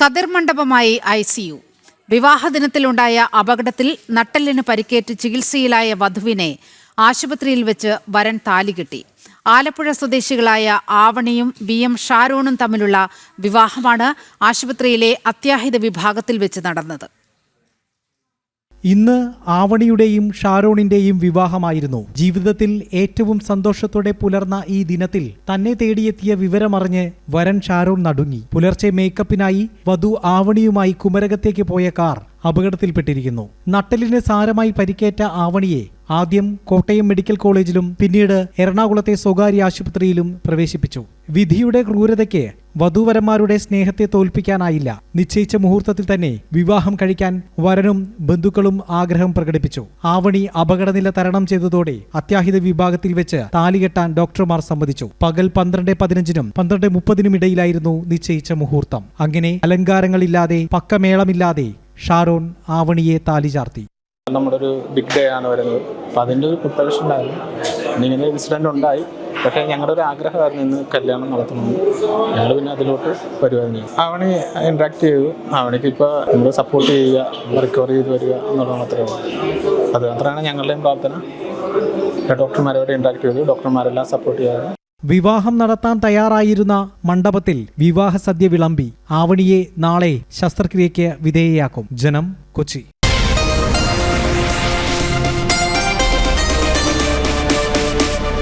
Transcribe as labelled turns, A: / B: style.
A: കതിർ മണ്ഡപമായി I C U. വിവാഹദിനത്തിലുണ്ടായ അപകടത്തിൽ നട്ടെല്ലിന് പരിക്കേറ്റ് ചികിത്സയിലായ വധുവിനെ ആശുപത്രിയിൽ വെച്ച് വരൻ താലി കിട്ടി. ആലപ്പുഴ സ്വദേശികളായ ആവണിയും വി എം ഷാരോണും തമ്മിലുള്ള വിവാഹമാണ് ആശുപത്രിയിലെ അത്യാഹിത വിഭാഗത്തിൽ വെച്ച് നടന്നത്.
B: ഇന്ന് ആവണിയുടെയും ഷാരോണിന്റെയും വിവാഹമായിരുന്നു. ജീവിതത്തിൽ ഏറ്റവും സന്തോഷത്തോടെ പുലർന്ന ഈ ദിനത്തിൽ തന്നെ തേടിയെത്തിയ വിവരമറിഞ്ഞ് വരൻ ഷാരോൺ നടുങ്ങി. പുലർച്ചെ മേക്കപ്പിനായി വധു ആവണിയുമായി കുമരകത്തേക്ക് പോയ കാർ അപകടത്തിൽപ്പെട്ടിരിക്കുന്നു. നട്ടലിന് സാരമായി പരിക്കേറ്റ ആവണിയെ ആദ്യം കോട്ടയം മെഡിക്കൽ കോളേജിലും പിന്നീട് എറണാകുളത്തെ സ്വകാര്യ ആശുപത്രിയിലും പ്രവേശിപ്പിച്ചു. വിധിയുടെ ക്രൂരതയ്ക്ക് വധൂവരന്മാരുടെ സ്നേഹത്തെ തോൽപ്പിക്കാനായില്ല. നിശ്ചയിച്ച മുഹൂർത്തത്തിൽ തന്നെ വിവാഹം കഴിക്കാൻ വരനും ബന്ധുക്കളും ആഗ്രഹം പ്രകടിപ്പിച്ചു. ആവണി അപകടനില തരണം ചെയ്തതോടെ അത്യാഹിത വിഭാഗത്തിൽ വെച്ച് താലികെട്ടാൻ ഡോക്ടർമാർ സമ്മതിച്ചു. പകൽ പന്ത്രണ്ട് പതിനഞ്ചിനും പന്ത്രണ്ട് മുപ്പതിനും ഇടയിലായിരുന്നു നിശ്ചയിച്ച മുഹൂർത്തം. അങ്ങനെ അലങ്കാരങ്ങളില്ലാതെ പക്കമേളമില്ലാതെ ഷാരോൺ ആവണിയെ താലി ചാർത്തി.
C: നമ്മുടെ ഒരു ബിഗ് ഡേ ആണ് വരുന്നത്. ഒരു പ്രിപ്പറേഷൻ ഉണ്ടായിരുന്നു. ഇന്നിങ്ങനെ ഇൻസിഡന്റ് ഉണ്ടായി. പക്ഷേ ഞങ്ങളുടെ ഒരു ആഗ്രഹമായിരുന്നു ഇന്ന് കല്യാണം നടത്തണമെന്ന്. ഞങ്ങൾ പിന്നെ അതിലോട്ട് വരുമായിരുന്നു അവണി ഇൻട്രാക്ട് ചെയ്തു. അവണിക്ക് ഇപ്പോൾ നമ്മൾ സപ്പോർട്ട് ചെയ്യുക റിക്കവർ ചെയ്ത് വരിക എന്നുള്ളത് മാത്രമേ ഉള്ളൂ. അത് മാത്രമാണ് ഞങ്ങളുടെയും പ്രാർത്ഥന. ഡോക്ടർമാരോട് ഇൻട്രാക്ട് ചെയ്തു. ഡോക്ടർമാരെല്ലാം സപ്പോർട്ട് ചെയ്യാറ്
B: വിവാഹം നടത്താൻ തയ്യാറായിരുന്ന മണ്ഡപത്തിൽ വിവാഹ സദ്യ വിളമ്പി. ആവണിയെ നാളെ ശസ്ത്രക്രിയയ്ക്ക് വിധേയയാക്കും. ജനം കൊച്ചി.